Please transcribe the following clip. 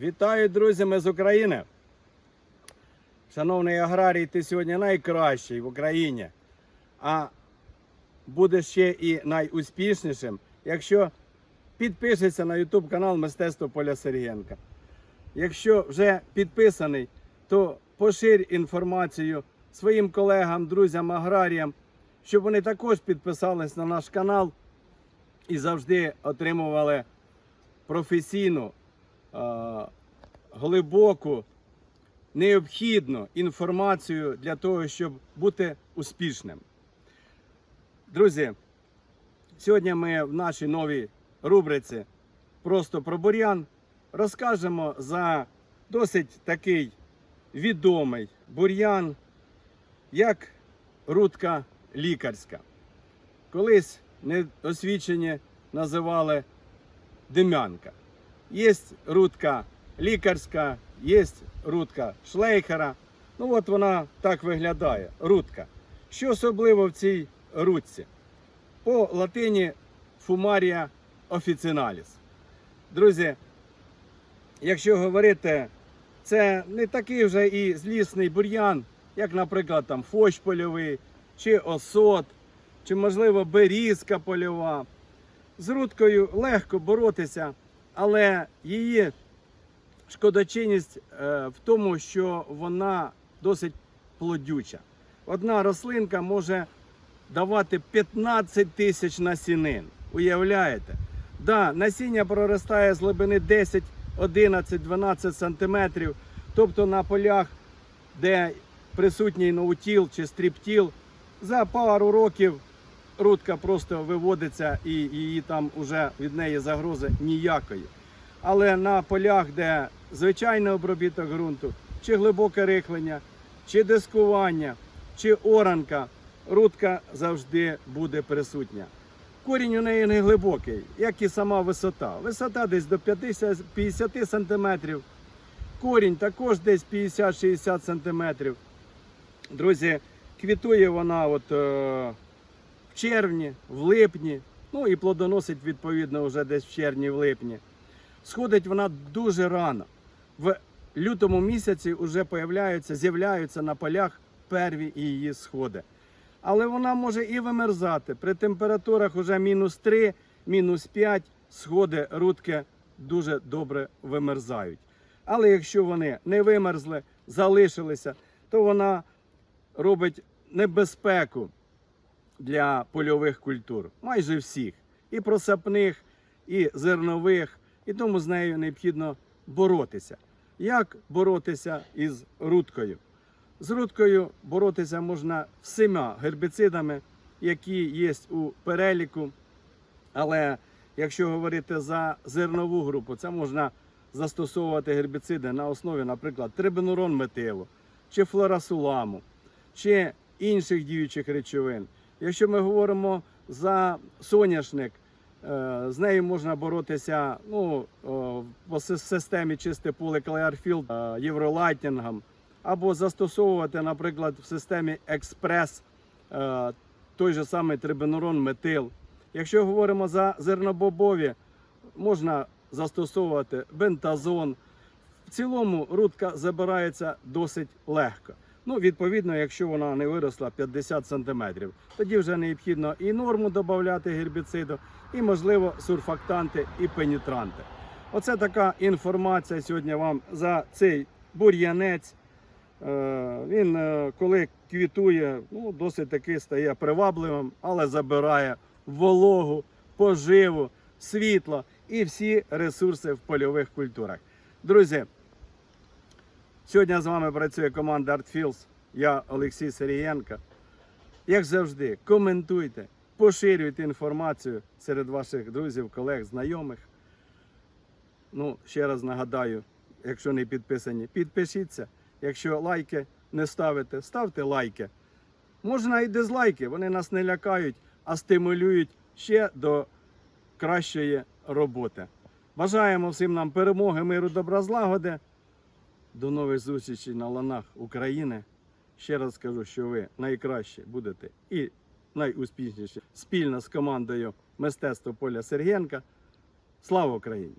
Вітаю, друзі, ми з України. Шановний аграрій, ти сьогодні найкращий в Україні, а буде ще і найуспішнішим, якщо підпишешся на YouTube канал Мистецтво Поля Сергієнка. Якщо вже підписаний, то поширь інформацію своїм колегам, друзям, аграріям, щоб вони також підписались на наш канал і завжди отримували професійну, глибоку, необхідну інформацію для того, щоб бути успішним. Друзі, сьогодні ми в нашій новій рубриці Просто про бур'ян розкажемо за досить такий відомий бур'ян, як рудка лікарська. Колись неосвічені називали дим'янка. Є рудка лікарська, є рудка шлейхера. Ну от вона так виглядає. Рудка. Що особливо в цій рудці? По латині фумарія офіціналіс. Друзі, якщо говорити, це не такий вже і злісний бур'ян, як, наприклад, там фощ польовий, чи осот, чи, можливо, берізка польова. З рудкою легко боротися, але її шкодочинність е, в тому, що вона досить плодюча. Одна рослинка може давати 15 тисяч насінин. Уявляєте? Да, насіння проростає з глибини 10, 11, 12 сантиметрів. Тобто на полях, де присутній ноутіл чи стріптіл, за пару років рудка просто виводиться і її там вже від неї загрози ніякої. Але на полях, де звичайний обробіток ґрунту, чи глибоке рихлення, чи дискування, чи оранка, рудка завжди буде присутня. Корінь у неї не глибокий, як і сама висота. Висота десь до 50, 50 сантиметрів. Корінь також десь 50-60 сантиметрів. Друзі, квітує вона от, е, в червні, в липні, ну і плодоносить відповідно вже десь в червні, в липні. Сходить вона дуже рано. В лютому місяці вже появляються, з'являються на полях перві її сходи. Але вона може і вимерзати. При температурах уже мінус 3, мінус 5 сходи рудки дуже добре вимерзають. Але якщо вони не вимерзли, залишилися, то вона робить небезпеку для польових культур, майже всіх, і просапних, і зернових, і тому з нею необхідно боротися. Як боротися із рудкою? З рудкою боротися можна всіма гербіцидами, які є у переліку. Але якщо говорити за зернову групу, це можна застосовувати гербіциди на основі, наприклад, трибенурон метилу, чи флорасуламу, чи інших діючих речовин. Якщо ми говоримо за соняшник, е, з нею можна боротися ну, по системі чисте поле Клеарфілд е, євролайтінгом, або застосовувати, наприклад, в системі експрес е, той же самий трибенурон метил. Якщо говоримо за зернобобові, можна застосовувати бентазон. В цілому рудка забирається досить легко. Ну, відповідно, якщо вона не виросла 50 см, тоді вже необхідно і норму додати гербіциду, і, можливо, сурфактанти і пенітранти. Оце така інформація сьогодні вам за цей бур'янець. Е, Він, е, коли квітує, ну, досить таки стає привабливим, але забирає вологу, поживу, світло і всі ресурси в польових культурах. Друзі, сьогодні з вами працює команда ArtFields. Я Олексій Сирієнко. Як завжди, коментуйте, поширюйте інформацію серед ваших друзів, колег, знайомих. Ну, ще раз нагадаю, якщо не підписані, підпишіться. Якщо лайки не ставите, ставте лайки. Можна і дизлайки, вони нас не лякають, а стимулюють ще до кращої роботи. Бажаємо всім нам перемоги, миру, добра, злагоди. До нових зустрічей на ланах України. Ще раз скажу, що ви найкращі будете і найуспішніші спільно з командою мистецтво Поля Сергієнка. Слава Україні!